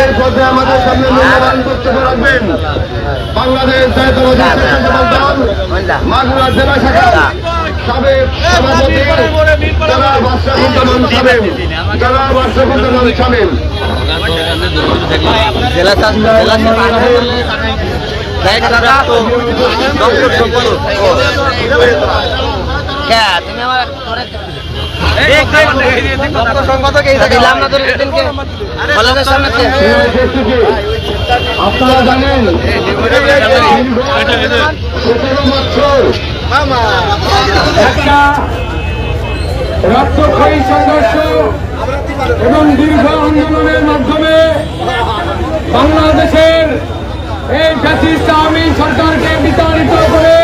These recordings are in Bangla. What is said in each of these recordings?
এর পথে আমাদের সামনে মূল্যবান বক্তব্য রাখবেন। বাংলাদেশ মাগুরা জেলা শাখা সাবেক সভাপতি জেলা বাদশাহুদ্দামান সামেম জেলা স্বাস্থ্য জেলা দায়িত্বপ্রাপ্ত আপনারা জানেন একটা রক্তক্ষয়ী সংঘর্ষ এবং দীর্ঘ আন্দোলনের মাধ্যমে বাংলাদেশের এই ফ্যাসিস্ট আওয়ামী সরকারকে বিতাড়িত করে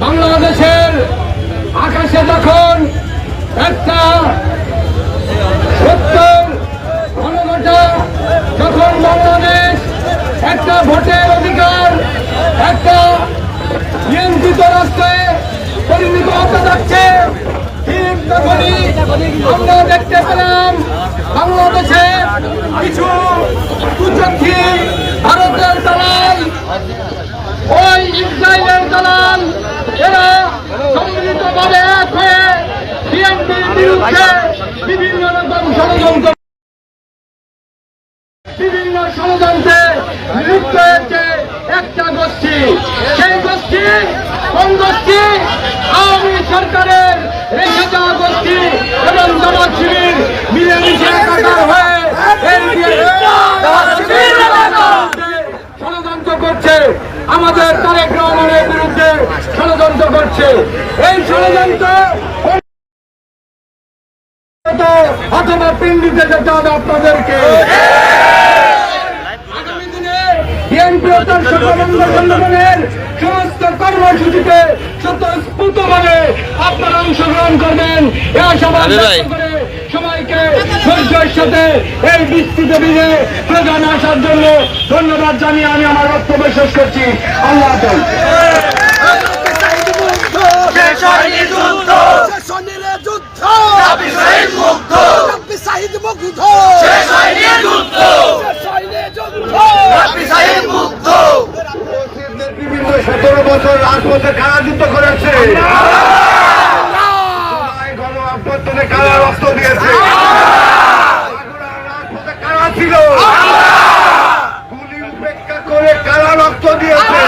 বাংলাদেশের আকাশে যখন একটা সত্তর ঘনঘটা যখন বাংলাদেশ একটা ভোটের অধিকার একটা নিয়ন্ত্রিত রাষ্ট্রে পরিণত হতে যাচ্ছে। আমরা দেখতে পেলাম বাংলাদেশে কিছু ভারতের দালাল ওই ইসরায়েলের দালাল, এরা সম্মিলিতভাবে এক হয়ে বিএনপির বিরুদ্ধে বিভিন্ন রকম ষড়যন্ত্র বিভিন্ন ষড়যন্ত্রে লিপ্ত হয়েছে একটা গোষ্ঠী সেই গোষ্ঠী কোন গোষ্ঠী আওয়ামী সরকারের রেখে যাওয়া গোষ্ঠী এবং জামাত শিবির মিলেমিশে একাকার হয়ে ষড়যন্ত্র করছে। আমাদের তারেক রহমানের বিরুদ্ধে ষড়যন্ত্র করছে। এই ষড়যন্ত্র অথবা পিন্ডিতে যেতে হবে আপনাদেরকে। সমস্ত কর্মসূচিতে স্বতঃস্ফূর্তভাবে আপনারা অংশগ্রহণ করবেন। এ সবাই আরে করে সবাইকে ধৈর্যের সাথে এই বিস্তৃত বিজে প্রধান আসার জন্য ধন্যবাদ জানিয়ে আমি আমার বক্তব্য শেষ করছি। আল্লাহ হাফেজ। সতেরো বছর রাজপথে কারা যুদ্ধ করেছে গণ কারা রক্ত দিয়েছে মাগুরার রাজপথে কারা ছিল গুলি উপেক্ষা করে কারা রক্ত দিয়েছে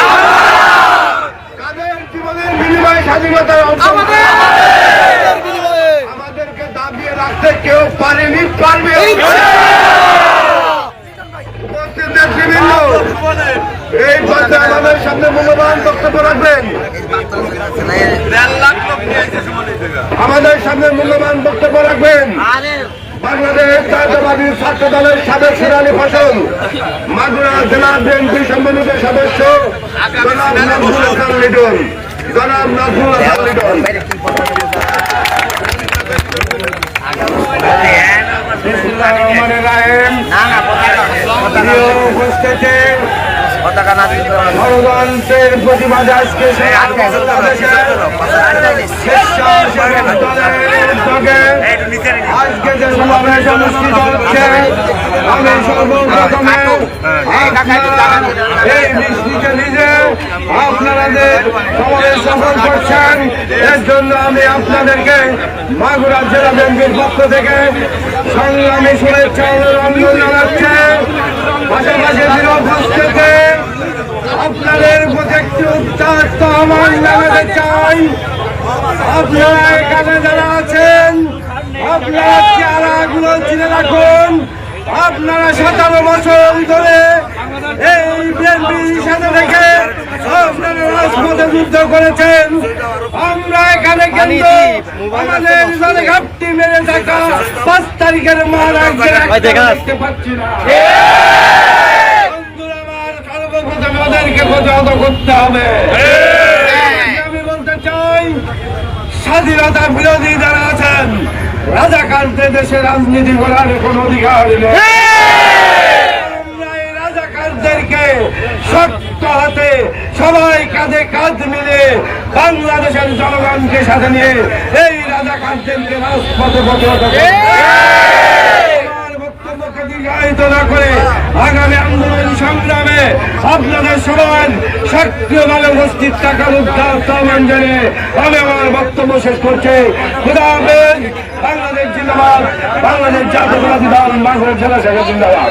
কাদের জীবনের বিনিময়ে স্বাধীনতার অংশ আমাদেরকে দাবিয়ে রাখতে কেউ পারেনি পারবে উপস্থিত নেতৃবৃন্দ এই পথে আমাদের সামনে মূল্যবান বক্তব্য রাখবেন আমাদের সামনে মূল্যবান বক্তব্য রাখবেন বাংলাদেশ জাতীয়বাদী ছাত্র দলের সাবেক সেরানি ফসল, মাগুরা জেলা বিএনপি সদস্য জনাব। গণতন্ত্রের প্রতিবাদে আজকে আজকে যে সমাবেশ অনুষ্ঠিত হচ্ছে আমি সর্বপ্রথমে এই বৃষ্টিকে নিজে আপনাদের সমাবেশ সফল করছেন। এর জন্য আমি আপনাদেরকে মাগুরা জেলা ব্যাংকের পক্ষ থেকে সংগ্রামী শুভেচ্ছা অভিনন্দন জানাচ্ছে। পাশাপাশি উপস্থিতি আপনাদের একটি উচ্চাস্ত আমার জানাতে চাই। আপনারা এখানে যারা আছেন আপনারা চেহারাগুলো চিনে রাখুন। আপনারা সতেরো বছর ধরে এই বিএনপির সাথে থেকে আপনারা রাজপথে যুদ্ধ করেছেন। আমরা এখানে কিন্তু আমাদের ঘাপটি মেরে থাকা পাঁচ তারিখের মহারাজ দেখতে পাচ্ছি না বন্ধুরা আমার সর্বপ্রথম ওদেরকে প্রতিহত করতে হবে। আমি বলতে চাই স্বাধীনতা বিরোধী যারা আছেন রাজাকারদের দেশে রাজনীতি করার কোন অধিকার নেই। রাজাকারদেরকে শক্ত হাতে সবাই কাঁধে কাঁধ মিলে বাংলাদেশের জনগণকে সাথে নিয়ে এই রাজাকারদেরকে রাজপথে প্রতিহত আমার বক্তব্যকে দীর্ঘায়িত না করে আগামী আন্দোলন সংগ্রামে আপনাদের সবাই সক্রিয়ভাবে উপস্থিত থাকার আহ্বান জানে আমি আমার বক্তব্য শেষ করছি। বাংলাদেশ জিন্দাবাদ বাংলাদেশ জাতীয়বাদী দল বাংলাদেশ জেলা শাখা জিন্দাবাদ।